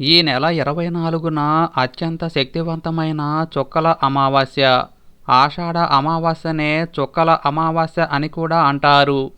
ఈ నెల ఇరవై నాలుగున అత్యంత శక్తివంతమైన చుక్కల అమావాస్య. ఆషాఢ అమావాస్యనే చుక్కల అమావాస్య అని కూడా అంటారు.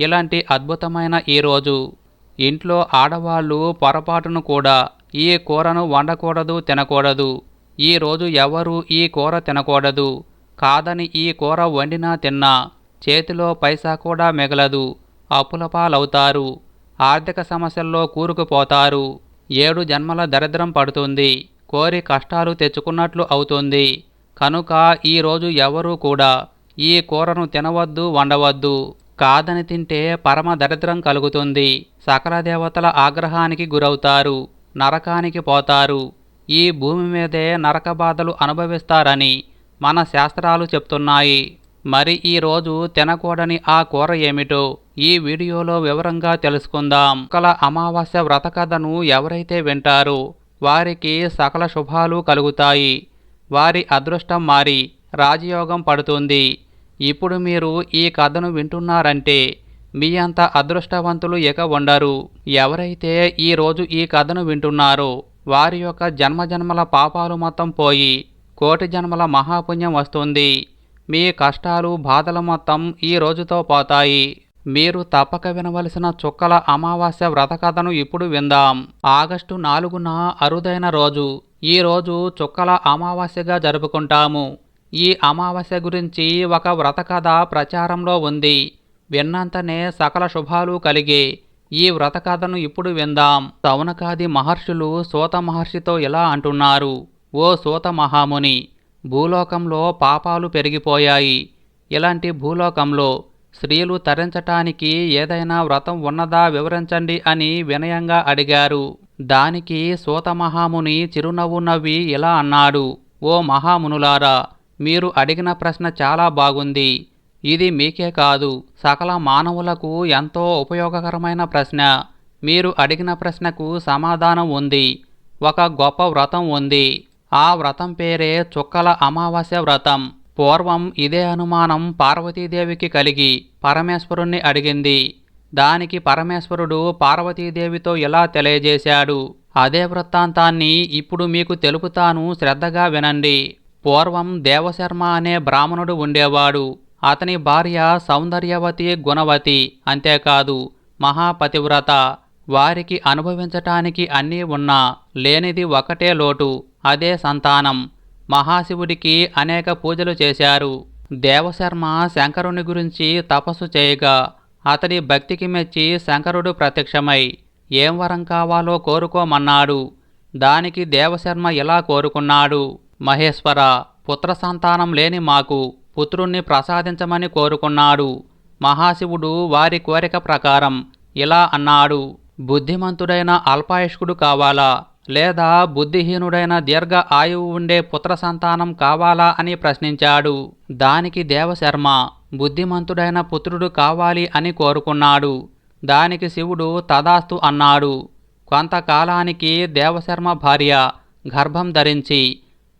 ఇలాంటి అద్భుతమైన ఈ రోజు. ఇంట్లో ఆడవాళ్ళు పొరపాటును కూడా ఈ కూరను వండకూడదు తినకూడదు. ఈ రోజు ఎవరు ఈ కూర తినకూడదు. కాదని ఈ కూర వండినా తిన్నా చేతిలో పైసా కూడా మిగలదు. అప్పుల పాలవుతారు. ఆర్థిక సమస్యల్లో కూరుకుపోతారు. ఏడు జన్మల దరిద్రం పడుతుంది. కోరి కష్టాలు తెచ్చుకున్నట్లు అవుతుంది. కనుక ఈరోజు ఎవరూ కూడా ఈ కూరను తినవద్దు వండవద్దు. కాదని తింటే పరమ దరిద్రం కలుగుతుంది. సకల దేవతల ఆగ్రహానికి గురవుతారు నరకానికి పోతారు. ఈ భూమి మీదే నరక బాధలు అనుభవిస్తారని మన శాస్త్రాలు చెప్తున్నాయి. మరి ఈరోజు తినకూడని ఆ కూర ఏమిటో ఈ వీడియోలో వివరంగా తెలుసుకుందాం. కల అమావాస్య వ్రత కథను ఎవరైతే వింటారో వారికి సకల శుభాలు కలుగుతాయి. వారి అదృష్టం మారి రాజయోగం పడుతుంది. ఇప్పుడు మీరు ఈ కథను వింటున్నారంటే మీ అంత అదృష్టవంతులు ఇక ఉండరు. ఎవరైతే ఈరోజు ఈ కథను వింటున్నారో వారి యొక్క జన్మజన్మల పాపాలు మొత్తం పోయి కోటి జన్మల మహాపుణ్యం వస్తుంది. మీ కష్టాలు బాధలు మొత్తం ఈ రోజుతో పోతాయి. మీరు తప్పక వినవలసిన చుక్కల అమావాస్య వ్రత కథను ఇప్పుడు విందాం. ఆగస్టు నాలుగున అరుదైన రోజు. ఈ రోజు చుక్కల అమావాస్యగా జరుపుకుంటాము. ఈ అమావాస్య గురించి ఒక వ్రత కథ ప్రచారంలో ఉంది. విన్నంతనే సకల శుభాలు కలిగే ఈ వ్రత కథను ఇప్పుడు విందాం. సౌనకాది మహర్షులు సూత మహర్షితో ఇలా అంటున్నారు. ఓ సూత మహాముని భూలోకంలో పాపాలు పెరిగిపోయాయి. ఇలాంటి భూలోకంలో స్త్రీలు తరించటానికి ఏదైనా వ్రతం ఉన్నదా వివరించండి అని వినయంగా అడిగారు. దానికి సూత మహాముని చిరునవ్వు నవ్వి ఇలా అన్నాడు ఓ మహామునులారా మీరు అడిగిన ప్రశ్న చాలా బాగుంది. ఇది మీకే కాదు సకల మానవులకు ఎంతో ఉపయోగకరమైన ప్రశ్న. మీరు అడిగిన ప్రశ్నకు సమాధానం ఉంది ఒక గొప్ప వ్రతం ఉంది. ఆ వ్రతం పేరే చుక్కల అమావాస్య వ్రతం. పూర్వం ఇదే అనుమానం పార్వతీదేవికి కలిగి పరమేశ్వరుణ్ణి అడిగింది. దానికి పరమేశ్వరుడు పార్వతీదేవితో ఇలా తెలియజేశాడు? అదే వృత్తాంతాన్ని ఇప్పుడు మీకు తెలుపుతాను శ్రద్ధగా వినండి. పూర్వం దేవశర్మ అనే బ్రాహ్మణుడు ఉండేవాడు. అతని భార్య సౌందర్యవతి గుణవతి అంతేకాదు. మహాపతివ్రత. వారికి అనుభవించటానికి అన్నీ ఉన్నా లేనిది ఒకటే లోటు. అదే సంతానం. మహాశివుడికి అనేక పూజలు చేశారు. దేవశర్మ శంకరుని గురించి తపస్సు చేయగా అతడి భక్తికి మెచ్చి శంకరుడు ప్రత్యక్షమై ఏం వరం కావాలో కోరుకోమన్నాడు. దానికి దేవశర్మ ఇలా కోరుకున్నాడు. మహేశ్వర పుత్ర సంతానం లేని మాకు పుత్రుణ్ణి ప్రసాదించమని కోరుకున్నాడు. మహాశివుడు వారి కోరిక ప్రకారం ఇలా అన్నాడు. బుద్ధిమంతుడైన అల్పాయుష్కుడు కావాలా? లేదా బుద్ధిహీనుడైన దీర్ఘ ఆయువు ఉండే పుత్ర సంతానం కావాలా అని ప్రశ్నించాడు. దానికి దేవశర్మ బుద్ధిమంతుడైన పుత్రుడు కావాలి అని కోరుకున్నాడు. దానికి శివుడు తదాస్తు అన్నాడు. కొంతకాలానికి దేవశర్మ భార్య గర్భం ధరించి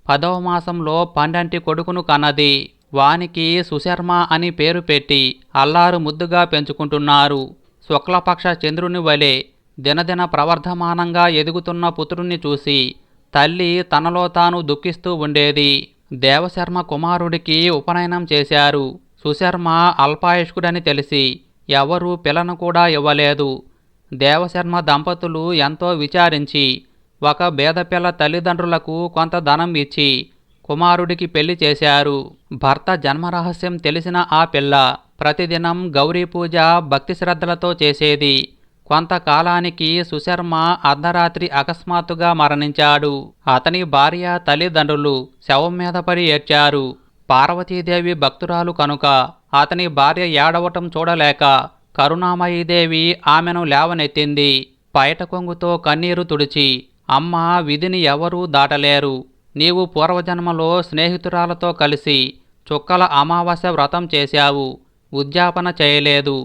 పదవ మాసంలో పండంటి కొడుకును కన్నది. వానికి సుశర్మ అని పేరు పెట్టి అల్లారు ముద్దుగా పెంచుకుంటున్నారు. శుక్లపక్ష చంద్రుని వలె దినదిన ప్రవర్ధమానంగా ఎదుగుతున్న పుత్రుణ్ణి చూసి తల్లి తనలో తాను దుఃఖిస్తూ ఉండేది. దేవశర్మ కుమారుడికి ఉపనయనం చేశారు. సుశర్మ అల్పాయుష్కుడని తెలిసి ఎవరూ పిల్లను కూడా ఇవ్వలేదు. దేవశర్మ దంపతులు ఎంతో విచారించి ఒక బేదపిల్ల తల్లిదండ్రులకు కొంత ధనం ఇచ్చి కుమారుడికి పెళ్ళి చేశారు. భర్త జన్మరహస్యం తెలిసిన ఆ పిల్ల ప్రతిదినం గౌరీ పూజ భక్తి శ్రద్ధలతో చేసేది. కొంతకాలానికి సుశర్మ అర్ధరాత్రి అకస్మాత్తుగా మరణించాడు. అతని భార్య తల్లిదండ్రులు శవం మీద పడి ఏడ్చారు. పార్వతీదేవి భక్తురాలు కనుక అతని భార్య ఏడవటం చూడలేక కరుణామయీదేవి ఆమెను లేవనెత్తింది. పైట కొంగుతో కన్నీరు తుడిచి అమ్మ విధిని ఎవరూ దాటలేరు. నీవు పూర్వజన్మలో స్నేహితురాలతో కలిసి చుక్కల అమావాస్య వ్రతం చేశావు. ఉద్యాపన చేయలేదు.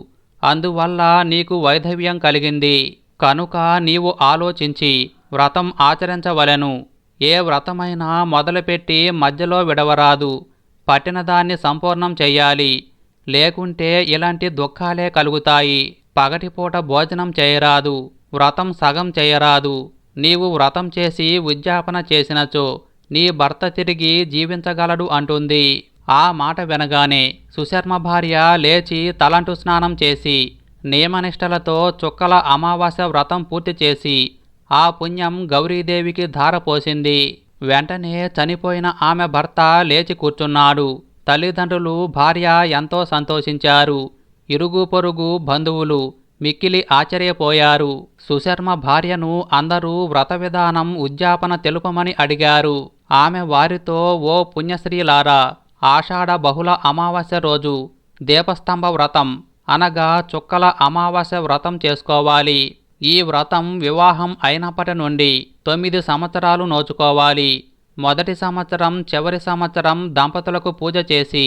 అందువల్ల నీకు వైధవ్యం కలిగింది. కనుక నీవు ఆలోచించి వ్రతం ఆచరించవలెను. ఏ వ్రతమైనా మొదలుపెట్టి మధ్యలో విడవరాదు. పట్టిన దాన్ని సంపూర్ణం చెయ్యాలి. లేకుంటే ఇలాంటి దుఃఖాలే కలుగుతాయి. పగటిపూట భోజనం చేయరాదు. వ్రతం సగం చేయరాదు. నీవు వ్రతం చేసి ఉద్యాపన చేసినచో నీ భర్త తిరిగి జీవించగలడు అంటుంది. ఆ మాట వినగానే సుశర్మ భార్య లేచి తలంటు స్నానం చేసి నియమనిష్టలతో చుక్కల అమావాస్య వ్రతం పూర్తి చేసి ఆ పుణ్యం గౌరీదేవికి ధారపోసింది. వెంటనే చనిపోయిన ఆమె భర్త లేచి కూర్చున్నాడు. తల్లిదండ్రులు భార్య ఎంతో సంతోషించారు. ఇరుగు పొరుగు బంధువులు మిక్కిలి ఆశ్చర్యపోయారు. సుశర్మ భార్యను అందరూ వ్రత విధానం ఉద్యాపన తెలుపమని అడిగారు. ఆమె వారితో ఓ పుణ్యశ్రీలారా ఆషాఢ బహుళ అమావాస్య రోజు దీపస్తంభ వ్రతం అనగా చుక్కల అమావాస్య వ్రతం చేసుకోవాలి. ఈ వ్రతం వివాహం అయినప్పటి నుండి తొమ్మిది సంవత్సరాలు నోచుకోవాలి. మొదటి సంవత్సరం చివరి సంవత్సరం దంపతులకు పూజ చేసి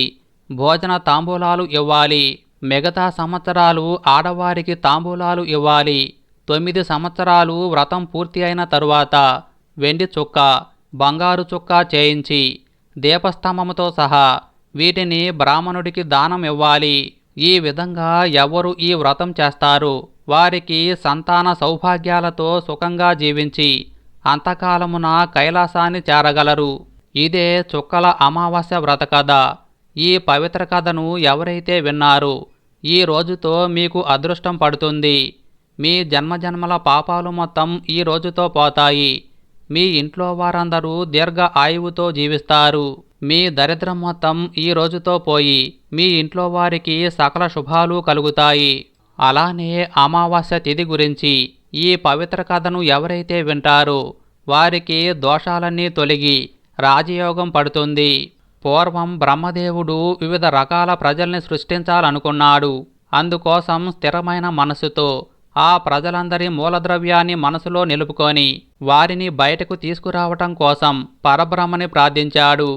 భోజన తాంబూలాలు ఇవ్వాలి. మిగతా సంవత్సరాలు ఆడవారికి తాంబూలాలు ఇవ్వాలి. తొమ్మిది సంవత్సరాలు వ్రతం పూర్తి అయిన తరువాత వెండి చుక్క బంగారు చుక్క చేయించి దీపస్తంభముతో సహా వీటిని బ్రాహ్మణుడికి దానం ఇవ్వాలి. ఈ విధంగా ఎవరు ఈ వ్రతం చేస్తారు? వారికి సంతాన సౌభాగ్యాలతో సుఖంగా జీవించి అంతకాలమున కైలాసాన్ని చేరగలరు. ఇదే చుక్కల అమావాస్య వ్రత కథ. ఈ పవిత్ర కథను ఎవరైతే విన్నారు? ఈ రోజుతో మీకు అదృష్టం పడుతుంది. మీ జన్మజన్మల పాపాలు మొత్తం ఈ రోజుతో పోతాయి. మీ ఇంట్లో వారందరూ దీర్ఘ ఆయువుతో జీవిస్తారు. మీ దరిద్రం మొత్తం ఈ రోజుతో పోయి మీ ఇంట్లో వారికి సకల శుభాలు కలుగుతాయి. అలానే అమావాస్య తిథి గురించి ఈ పవిత్ర కథను ఎవరైతే వింటారో వారికి దోషాలన్నీ తొలగి రాజయోగం పడుతుంది. పూర్వం బ్రహ్మదేవుడు వివిధ రకాల ప్రజల్ని సృష్టించాలనుకున్నాడు. అందుకోసం స్థిరమైన మనసుతో ఆ ప్రజలందరి మూలద్రవ్యాన్ని మనసులో నిలుపుకొని వారిని బయటకు తీసుకురావటం కోసం పరబ్రహ్మని ప్రార్థించాడు.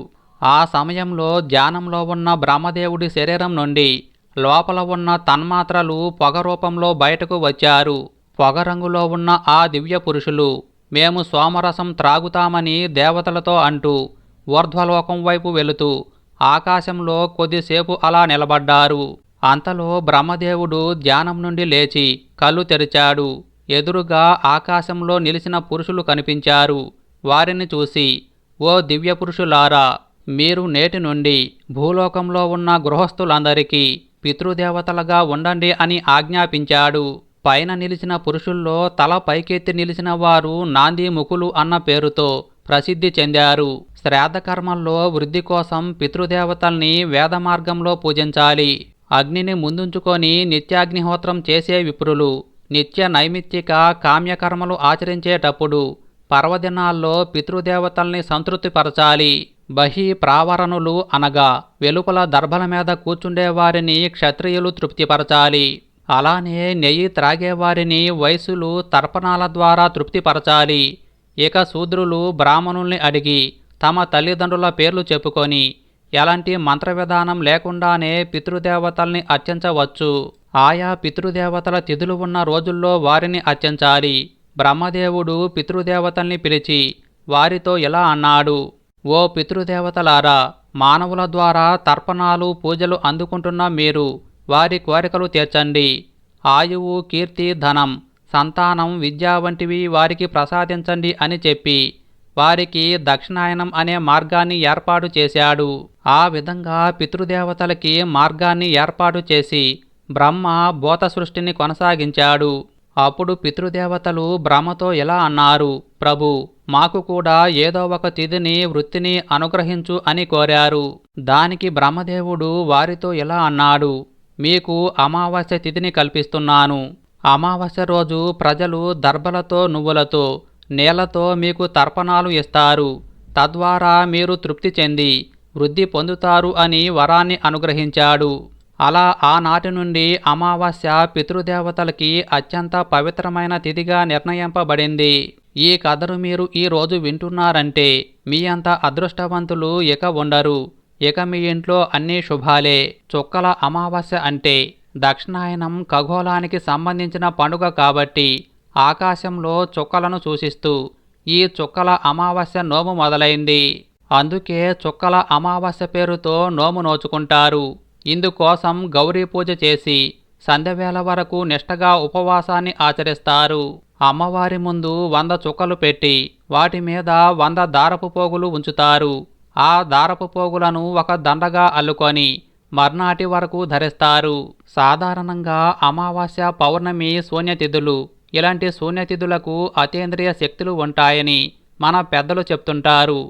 ఆ సమయంలో ధ్యానంలో ఉన్న బ్రహ్మదేవుడి శరీరం నుండి లోపల ఉన్న తన్మాత్రలు పొగ రూపంలో బయటకు వచ్చారు. పొగ రంగులో ఉన్న ఆ దివ్య పురుషులు మేము సోమరసం త్రాగుతామని దేవతలతో అంటూ ఊర్ధ్వలోకం వైపు వెళుతూ ఆకాశంలో కొద్దిసేపు అలా నిలబడ్డారు. అంతలో బ్రహ్మదేవుడు ధ్యానం నుండి లేచి కళ్ళు తెరిచాడు. ఎదురుగా ఆకాశంలో నిలిచిన పురుషులు కనిపించారు. వారిని చూసి ఓ దివ్య పురుషులారా మీరు నేటి నుండి భూలోకంలో ఉన్న గృహస్థులందరికీ పితృదేవతలుగా ఉండండి అని ఆజ్ఞాపించాడు. పైన నిలిచిన పురుషుల్లో తల పైకెత్తి నిలిచిన వారు నాంది ముకులు అన్న పేరుతో ప్రసిద్ధి చెందారు. శ్రాద్ధకర్మల్లో వృద్ధి కోసం పితృదేవతల్ని వేద మార్గంలో పూజించాలి. అగ్నిని ముందుంచుకొని నిత్యాగ్నిహోత్రం చేసే విప్రులు నిత్య నైమిత్తిక కామ్యకర్మలు ఆచరించేటప్పుడు పర్వదినాల్లో పితృదేవతల్ని సంతృప్తిపరచాలి. బహి ప్రావరణులు అనగా వెలుపల దర్భల మీద కూర్చుండేవారిని క్షత్రియులు తృప్తిపరచాలి. అలానే నెయ్యి త్రాగేవారిని వయసులు తర్పణాల ద్వారా తృప్తిపరచాలి. ఇక శూద్రులు బ్రాహ్మణుల్ని అడిగి తమ తల్లిదండ్రుల పేర్లు చెప్పుకొని ఎలాంటి మంత్ర విధానం లేకుండానే పితృదేవతల్ని అర్చించవచ్చు. ఆయా పితృదేవతల తిథులు ఉన్న రోజుల్లో వారిని అర్చించాలి. బ్రహ్మదేవుడు పితృదేవతల్ని పిలిచి వారితో ఇలా అన్నాడు. ఓ పితృదేవతలారా మానవుల ద్వారా తర్పణాలు పూజలు అందుకుంటున్న మీరు వారి కోరికలు తీర్చండి. ఆయువు కీర్తి ధనం సంతానం విద్య వంటివి వారికి ప్రసాదించండి అని చెప్పి వారికి దక్షిణాయనం అనే మార్గాన్ని ఏర్పాటు చేశాడు. ఆ విధంగా పితృదేవతలకి మార్గాన్ని ఏర్పాటు చేసి బ్రహ్మ భూత సృష్టిని కొనసాగించాడు. అప్పుడు పితృదేవతలు బ్రహ్మతో ఇలా అన్నారు ప్రభు మాకు కూడా ఏదో ఒక తిథిని వృత్తిని అనుగ్రహించు అని కోరారు. దానికి బ్రహ్మదేవుడు వారితో ఇలా అన్నాడు మీకు అమావాస్య తిథిని కల్పిస్తున్నాను. అమావాస్య రోజు ప్రజలు దర్భలతో నువ్వులతో నేలతో మీకు తర్పణాలు ఇస్తారు. తద్వారా మీరు తృప్తి చెంది వృద్ధి పొందుతారు అని వరాన్ని అనుగ్రహించాడు. అలా ఆనాటి నుండి అమావాస్య పితృదేవతలకి అత్యంత పవిత్రమైన తిథిగా నిర్ణయింపబడింది. ఈ కథను మీరు ఈ రోజు వింటున్నారంటే మీ అంత అదృష్టవంతులు ఇక ఉండరు. ఇక మీ ఇంట్లో అన్నీ శుభాలే. చుక్కల అమావాస్య అంటే దక్షిణాయనం ఖగోళానికి సంబంధించిన పండుగ కాబట్టి ఆకాశంలో చుక్కలను సూచిస్తూ ఈ చుక్కల అమావాస్య నోము మొదలైంది. అందుకే చుక్కల అమావాస్య పేరుతో నోము నోచుకుంటారు. ఇందుకోసం గౌరీ పూజ చేసి సంధ్యవేళ వరకు నిష్టగా ఉపవాసాన్ని ఆచరిస్తారు. అమ్మవారి ముందు వంద చుక్కలు పెట్టి వాటి మీద వంద దారపు పోగులు ఉంచుతారు. ఆ దారపు పోగులను ఒక దండగా అల్లుకొని మర్నాటి వరకు ధరిస్తారు. సాధారణంగా అమావాస్య పౌర్ణమి శూన్యతిథులు ఇలాంటి శూన్యతిథులకు అతీంద్రియ శక్తులు ఉంటాయని మన పెద్దలు చెప్తుంటారు.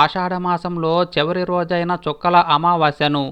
ఆషాఢమాసంలో చివరి రోజైన చుక్కల అమావాస్యను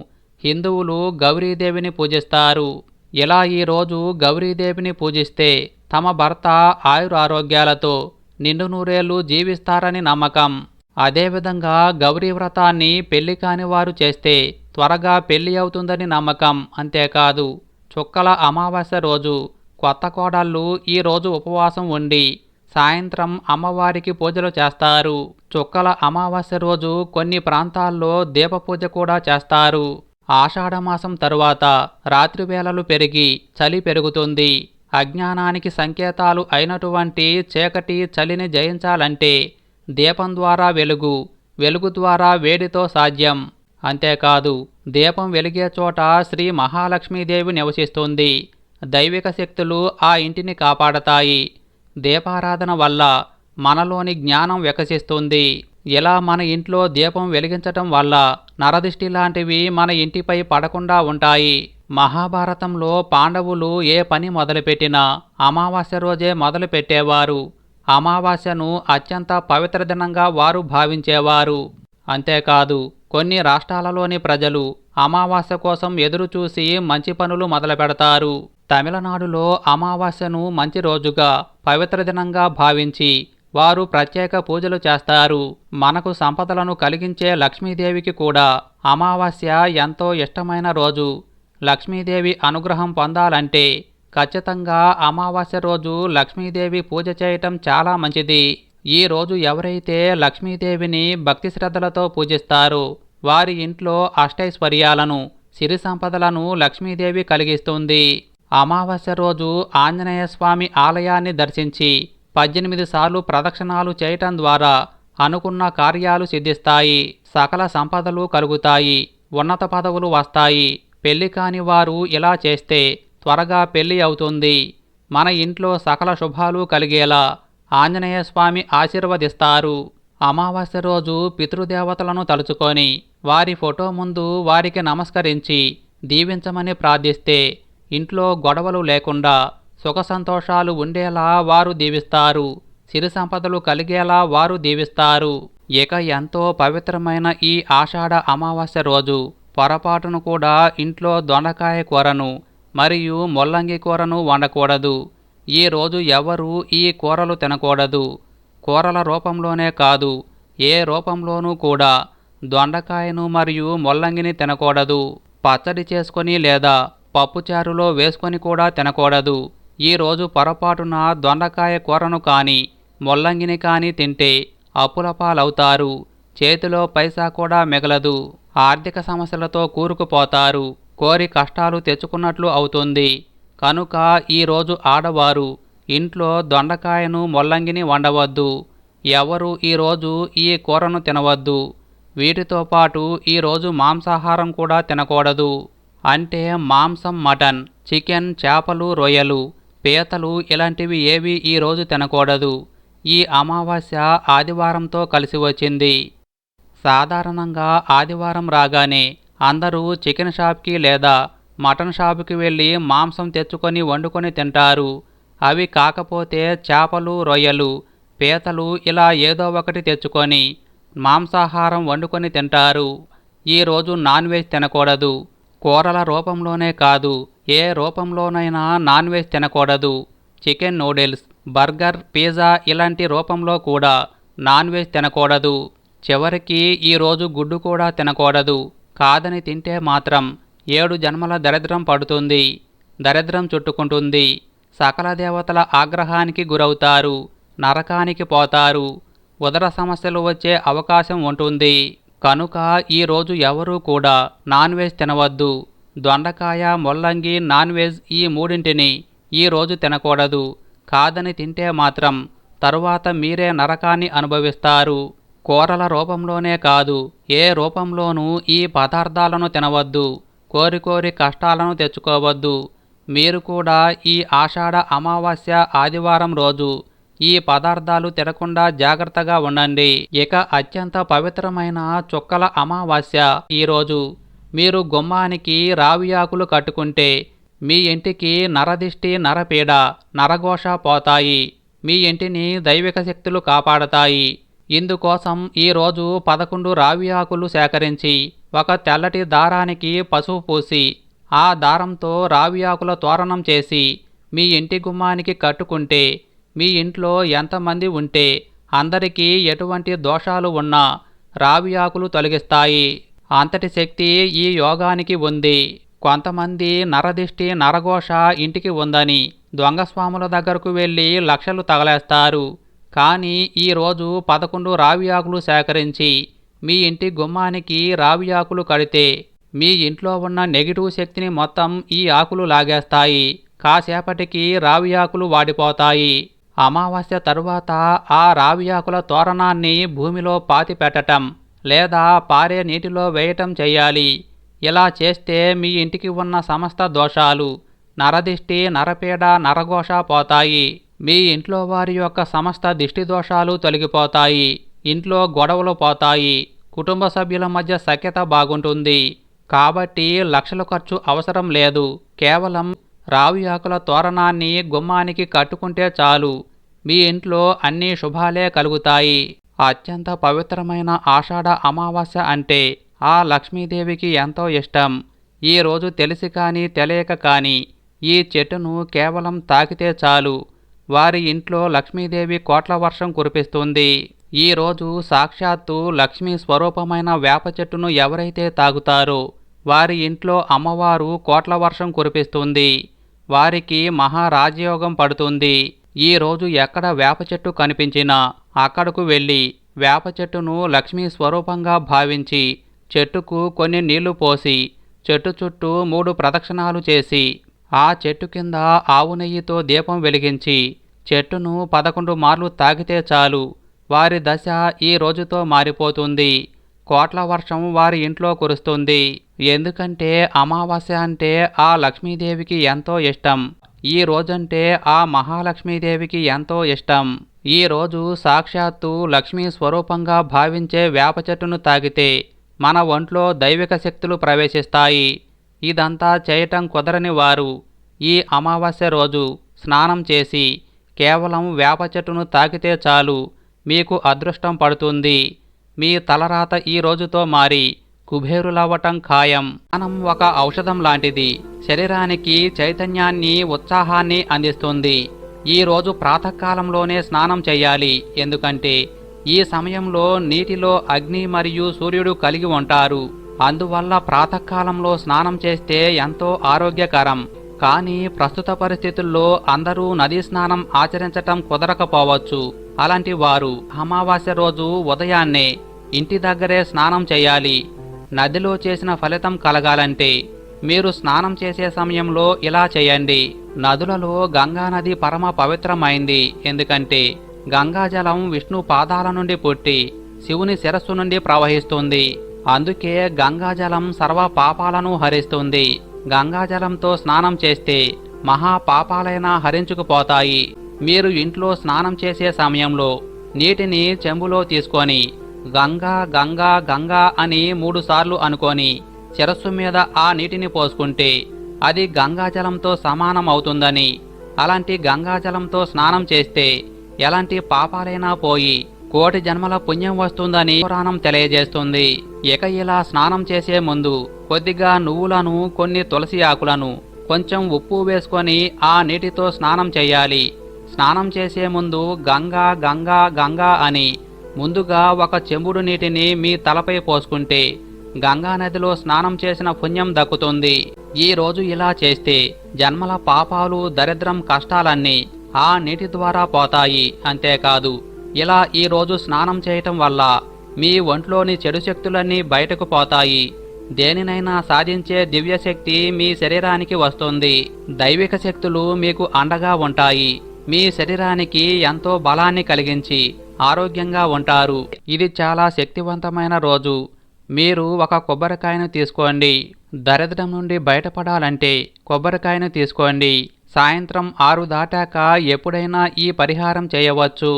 హిందువులు గౌరీదేవిని పూజిస్తారు. ఇలా ఈ రోజు గౌరీదేవిని పూజిస్తే తమ భర్త ఆయురారోగ్యాలతో నిండు నూరేళ్ళు జీవిస్తారని నమ్మకం. అదేవిధంగా గౌరీ వ్రతాన్ని పెళ్ళి కాని వారు చేస్తే త్వరగా పెళ్ళి అవుతుందని నమ్మకం అంతేకాదు. చుక్కల అమావాస్య రోజు కొత్త కోడళ్ళు ఈ రోజు ఉపవాసం ఉండి సాయంత్రం అమ్మవారికి పూజలు చేస్తారు. చుక్కల అమావాస్య రోజు కొన్ని ప్రాంతాల్లో దీపపూజ కూడా చేస్తారు. ఆషాఢమాసం తరువాత రాత్రి వేళలు పెరిగి చలి పెరుగుతుంది. అజ్ఞానానికి సంకేతాలు అయినటువంటి చీకటి చలిని జయించాలంటే దీపం ద్వారా వెలుగు వెలుగు ద్వారా వేడితో సాధ్యం. అంతేకాదు దీపం వెలిగే చోట శ్రీ మహాలక్ష్మీదేవి నివసిస్తుంది. దైవిక శక్తులు ఆ ఇంటిని కాపాడతాయి. దీపారాధన వల్ల మనలోని జ్ఞానం వికసిస్తుంది ఇలా మన ఇంట్లో దీపం వెలిగించటం వల్ల నరదిష్టి లాంటివి మన ఇంటిపై పడకుండా ఉంటాయి. మహాభారతంలో పాండవులు ఏ పని మొదలుపెట్టినా అమావాస్య రోజే మొదలుపెట్టేవారు. అమావాస్యను అత్యంత పవిత్ర దినంగా వారు భావించేవారు. అంతేకాదు కొన్ని రాష్ట్రాలలోని ప్రజలు అమావాస్య కోసం ఎదురుచూసి మంచి పనులు మొదలుపెడతారు. తమిళనాడులో అమావాస్యను మంచి రోజుగా పవిత్ర దినంగా భావించి వారు ప్రత్యేక పూజలు చేస్తారు. మనకు సంపదలను కలిగించే లక్ష్మీదేవికి కూడా అమావాస్య ఎంతో ఇష్టమైన రోజు. లక్ష్మీదేవి అనుగ్రహం పొందాలంటే ఖచ్చితంగా అమావాస్య రోజు లక్ష్మీదేవి పూజ చేయటం చాలా మంచిది. ఈ రోజు ఎవరైతే లక్ష్మీదేవిని భక్తి శ్రద్ధలతో పూజిస్తారో వారి ఇంట్లో అష్టైశ్వర్యాలను సిరి సంపదలను లక్ష్మీదేవి కలిగిస్తుంది. అమావాస్య రోజు ఆంజనేయ స్వామి ఆలయాన్ని దర్శించి పద్దెనిమిది సార్లు ప్రదక్షిణాలు చేయటం ద్వారా అనుకున్న కార్యాలు సిద్ధిస్తాయి. సకల సంపదలు కలుగుతాయి. ఉన్నత పదవులు వస్తాయి. పెళ్ళి కాని వారు ఇలా చేస్తే త్వరగా పెళ్ళి అవుతుంది. మన ఇంట్లో సకల శుభాలు కలిగేలా ఆంజనేయ స్వామి ఆశీర్వదిస్తారు. అమావాస్య రోజు పితృదేవతలను తలుచుకొని వారి ఫోటో ముందు వారికి నమస్కరించి దీవించమని ప్రార్థిస్తే ఇంట్లో గొడవలు లేకుండా సుఖ సంతోషాలు ఉండేలా వారు దీవిస్తారు. సిరి సంపదలు కలిగేలా వారు దీవిస్తారు. ఇక ఎంతో పవిత్రమైన ఈ ఆషాఢ అమావాస్య రోజు పొరపాటును కూడా ఇంట్లో దొండకాయ కూరను మరియు ముల్లంగి కూరను వండకూడదు. ఈ రోజు ఎవరు ఈ కూరలు తినకూడదు. కూరల రూపంలోనే కాదు ఏ రూపంలోనూ కూడా దొండకాయను మరియు ముల్లంగిని తినకూడదు. పచ్చడి చేసుకొని లేదా పప్పుచారులో వేసుకొని కూడా తినకూడదు. ఈ రోజు పొరపాటున దొండకాయ కూరను కానీ ముల్లంగిని కానీ తింటే అప్పుల పాలవుతారు. చేతిలో పైసా కూడా మిగలదు. ఆర్థిక సమస్యలతో కూరుకుపోతారు. కోరి కష్టాలు తెచ్చుకున్నట్లు అవుతుంది. కనుక ఈరోజు ఆడవారు ఇంట్లో దొండకాయను ముల్లంగిని వండవద్దు. ఎవరు ఈరోజు ఈ కూరను తినవద్దు. వీటితో పాటు ఈరోజు మాంసాహారం కూడా తినకూడదు. అంటే మాంసం మటన్ చికెన్ చేపలు రొయ్యలు పీతలు ఇలాంటివి ఏవి ఈరోజు తినకూడదు. ఈ అమావాస్య ఆదివారంతో కలిసి వచ్చింది. సాధారణంగా ఆదివారం రాగానే అందరూ చికెన్ షాప్కి లేదా మటన్ షాప్కి వెళ్ళి మాంసం తెచ్చుకొని వండుకొని తింటారు. అవి కాకపోతే చేపలు రొయ్యలు పీతలు ఇలా ఏదో ఒకటి తెచ్చుకొని మాంసాహారం వండుకొని తింటారు. ఈరోజు నాన్ వెజ్ తినకూడదు. కూరల రూపంలోనే కాదు ఏ రూపంలోనైనా నాన్ వెజ్ తినకూడదు. చికెన్ నూడిల్స్ బర్గర్ పిజ్జా ఇలాంటి రూపంలో కూడా నాన్ వెజ్ తినకూడదు. చివరికి ఈరోజు గుడ్డు కూడా తినకూడదు. కాదని తింటే మాత్రం ఏడు జన్మల దరిద్రం పడుతుంది. దరిద్రం చుట్టుకుంటుంది. సకల దేవతల ఆగ్రహానికి గురవుతారు. నరకానికి పోతారు. ఉదర సమస్యలు వచ్చే అవకాశం ఉంటుంది. కనుక ఈరోజు ఎవరూ కూడా నాన్ వెజ్ తినవద్దు. దొండకాయ ముల్లంగి నాన్ వెజ్ ఈ మూడింటిని ఈరోజు తినకూడదు. కాదని తింటే మాత్రం తరువాత మీరే నరకాన్ని అనుభవిస్తారు. కూరల రూపంలోనే కాదు ఏ రూపంలోనూ ఈ పదార్థాలను తినవద్దు. కోరి కోరి కష్టాలను తెచ్చుకోవద్దు. మీరు కూడా ఈ ఆషాఢ అమావాస్య ఆదివారం రోజు ఈ పదార్థాలు తినకుండా జాగ్రత్తగా ఉండండి. ఇక అత్యంత పవిత్రమైన చుక్కల అమావాస్య. ఈరోజు మీరు గుమ్మానికి రావి ఆకులు కట్టుకుంటే మీ ఇంటికి నరదిష్టి నరపీడ నరఘోష పోతాయి. మీ ఇంటిని దైవిక శక్తులు కాపాడతాయి. ఇందుకోసం ఈరోజు పదకొండు రావి ఆకులు సేకరించి ఒక తెల్లటి దారానికి పసుపు పూసి ఆ దారంతో రావి ఆకుల తోరణం చేసి మీ ఇంటి గుమ్మానికి కట్టుకుంటే మీ ఇంట్లో ఎంతమంది ఉంటే అందరికీ ఎటువంటి దోషాలు ఉన్నా రావి ఆకులు తొలగిస్తాయి. అంతటి శక్తి ఈ యోగానికి ఉంది. కొంతమంది నరదిష్టి నరఘోష ఇంటికి ఉందని దొంగస్వాముల దగ్గరకు వెళ్ళి లక్షలు తగలేస్తారు. కానీ ఈరోజు పదకొండు రావి ఆకులు సేకరించి మీ ఇంటి గుమ్మానికి రావి ఆకులు కడితే మీ ఇంట్లో ఉన్న నెగిటివ్ శక్తిని మొత్తం ఈ ఆకులు లాగేస్తాయి. కాసేపటికి రావి ఆకులు వాడిపోతాయి. అమావాస్య తరువాత ఆ రావి ఆకుల తోరణాన్ని భూమిలో పాతి పెట్టటం లేదా పారే నీటిలో వేయటం చేయాలి ఇలా చేస్తే మీ ఇంటికి ఉన్న సమస్త దోషాలు నరదిష్టి నరపీడ నరఘోష పోతాయి. మీ ఇంట్లో వారి యొక్క సమస్త దిష్టి దోషాలు తొలగిపోతాయి. ఇంట్లో గొడవలు పోతాయి. కుటుంబ సభ్యుల మధ్య సఖ్యత బాగుంటుంది. కాబట్టి లక్షల ఖర్చు అవసరం లేదు. కేవలం రావి ఆకుల తోరణాన్ని గుమ్మానికి కట్టుకుంటే చాలు. మీ ఇంట్లో అన్ని శుభాలే కలుగుతాయి. అత్యంత పవిత్రమైన ఆషాఢ అమావాస్య అంటే ఆ లక్ష్మీదేవికి ఎంతో ఇష్టం. ఈ రోజు తెలిసి కానీ తెలియక కానీ ఈ చెట్టును కేవలం తాకితే చాలు. వారి ఇంట్లో లక్ష్మీదేవి కోట్ల వర్షం కురిపిస్తుంది. ఈ రోజు సాక్షాత్తు లక్ష్మీ స్వరూపమైన వేప చెట్టును ఎవరైతే తాగుతారో వారి ఇంట్లో అమ్మవారు కోట్ల వర్షం కురిపిస్తుంది. వారికి మహారాజయోగం పడుతుంది. ఈ రోజు ఎక్కడ వేప చెట్టు కనిపించినా అక్కడకు వెళ్ళి వేప చెట్టును లక్ష్మీ స్వరూపంగా భావించి చెట్టుకు కొన్ని నీళ్ళు పోసి చెట్టు చుట్టూ మూడు ప్రదక్షిణాలు చేసి ఆ చెట్టు కింద ఆవు నెయ్యితో దీపం వెలిగించి చెట్టును పదకొండు మార్లు తాగితే చాలు. వారి దశ ఈ రోజుతో మారిపోతుంది. కోట్ల వర్షం వారి ఇంట్లో కురుస్తుంది. ఎందుకంటే అమావాస్య అంటే ఆ లక్ష్మీదేవికి ఎంతో ఇష్టం. ఈ రోజంటే ఆ మహాలక్ష్మీదేవికి ఎంతో ఇష్టం. ఈ రోజు సాక్షాత్తు లక్ష్మీ స్వరూపంగా భావించే వేప చెట్టును తాగితే మన ఒంట్లో దైవిక శక్తులు ప్రవేశిస్తాయి. ఇదంతా చేయటం కుదరని వారు ఈ అమావాస్య రోజు స్నానం చేసి కేవలం వేప చెట్టును తాకితే చాలు మీకు అదృష్టం పడుతుంది. మీ తలరాత ఈ రోజుతో మారి కుబేరులవ్వటం ఖాయం స్నానం ఒక ఔషధం లాంటిది. శరీరానికి చైతన్యాన్ని ఉత్సాహాన్ని అందిస్తుంది. ఈ రోజు ప్రాతకాలంలోనే స్నానం చేయాలి. ఎందుకంటే ఈ సమయంలో నీటిలో అగ్ని మరియు సూర్యుడు కలిగి ఉంటారు. అందువల్ల ప్రాతకాలంలో స్నానం చేస్తే ఎంతో ఆరోగ్యకరం. కానీ ప్రస్తుత పరిస్థితుల్లో అందరూ నదీ స్నానం ఆచరించటం కుదరకపోవచ్చు. అలాంటి వారు అమావాస్య రోజు ఉదయాన్నే ఇంటి దగ్గరే స్నానం చేయాలి. నదిలో చేసిన ఫలితం కలగాలంటే మీరు స్నానం చేసే సమయంలో ఇలా చేయండి. నదులలో గంగా నది పరమ పవిత్రమైంది. ఎందుకంటే గంగాజలం విష్ణు పాదాల నుండి పుట్టి శివుని శిరస్సు నుండి ప్రవహిస్తుంది. అందుకే గంగాజలం సర్వ పాపాలను హరిస్తుంది. గంగాజలంతో స్నానం చేస్తే మహా పాపాలైనా హరించుకుపోతాయి. మీరు ఇంట్లో స్నానం చేసే సమయంలో నీటిని చెంబులో తీసుకొని గంగా గంగా గంగా అని మూడుసార్లు అనుకొని శిరస్సు మీద ఆ నీటిని పోసుకుంటే అది గంగాజలంతో సమానం అవుతుందని. అలాంటి గంగాజలంతో స్నానం చేస్తే ఎలాంటి పాపాలైనా పోయి కోటి జన్మల పుణ్యం వస్తుందని పురాణం తెలియజేస్తుంది. ఇక ఇలా స్నానం చేసే ముందు కొద్దిగా నువ్వులను కొన్ని తులసి ఆకులను కొంచెం ఉప్పు వేసుకొని ఆ నీటితో స్నానం చేయాలి. స్నానం చేసే ముందు గంగా గంగా గంగా అని ముందుగా ఒక చెంబుడు నీటిని మీ తలపై పోసుకుంటే గంగా నదిలో స్నానం చేసిన పుణ్యం దక్కుతుంది. ఈ రోజు ఇలా చేస్తే జన్మల పాపాలు దరిద్రం కష్టాలన్నీ ఆ నీటి ద్వారా పోతాయి. అంతేకాదు ఇలా ఈ రోజు స్నానం చేయటం వల్ల మీ ఒంట్లోని చెడు శక్తులన్నీ బయటకు పోతాయి. దేనినైనా సాధించే దివ్యశక్తి మీ శరీరానికి వస్తుంది. దైవిక శక్తులు మీకు అండగా ఉంటాయి. మీ శరీరానికి ఎంతో బలాన్ని కలిగించి ఆరోగ్యంగా ఉంటారు. ఇది చాలా శక్తివంతమైన రోజు. మీరు ఒక కొబ్బరికాయను తీసుకోండి. దరిద్రం నుండి బయటపడాలంటే కొబ్బరికాయను తీసుకోండి. సాయంత్రం ఆరు దాటాక ఎప్పుడైనా ఈ పరిహారం చేయవచ్చు.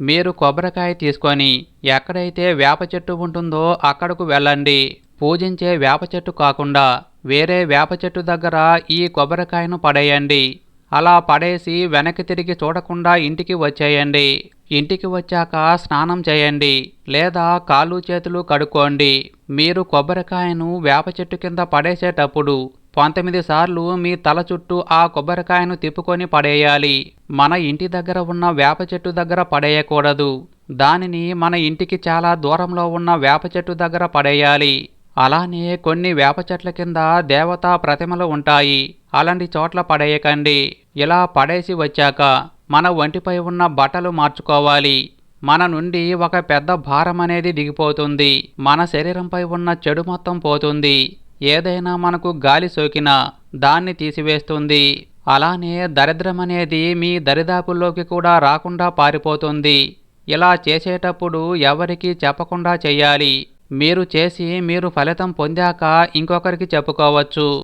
మీరు కొబ్బరికాయ తీసుకొని ఎక్కడైతే వేప చెట్టు ఉంటుందో అక్కడకు వెళ్ళండి. పూజించే వేప చెట్టు కాకుండా వేరే వేప చెట్టు దగ్గర ఈ కొబ్బరికాయను పడేయండి. అలా పడేసి వెనక్కి తిరిగి చూడకుండా ఇంటికి వచ్చేయండి. ఇంటికి వచ్చాక స్నానం చేయండి లేదా కాళ్ళు చేతులు కడుక్కోండి. మీరు కొబ్బరికాయను వేప చెట్టు కింద పడేసేటప్పుడు పంతొమ్మిది సార్లు మీ తల చుట్టూ ఆ కొబ్బరికాయను తిప్పుకొని పడేయాలి. మన ఇంటి దగ్గర ఉన్న వేప చెట్టు దగ్గర పడేయకూడదు. దానిని మన ఇంటికి చాలా దూరంలో ఉన్న వేప చెట్టు దగ్గర పడేయాలి. అలానే కొన్ని వేప చెట్ల కింద దేవతా ప్రతిమలు ఉంటాయి. అలాంటి చోట్ల పడేయకండి. ఇలా పడేసి వచ్చాక మన ఒంటిపై ఉన్న బట్టలు మార్చుకోవాలి. మన నుండి ఒక పెద్ద భారం అనేది దిగిపోతుంది. మన శరీరంపై ఉన్న చెడు మొత్తం పోతుంది. ఏదైనా మనకు గాలి సోకినా దాన్ని తీసివేస్తుంది. అలానే దరిద్రం అనేది మీ దరిదాపుల్లోకి కూడా రాకుండా పారిపోతుంది. ఇలా చేసేటప్పుడు ఎవరికీ చెప్పకుండా చేయాలి. మీరు చేసి మీరు ఫలితం పొందాక ఇంకొకరికి చెప్పుకోవచ్చు.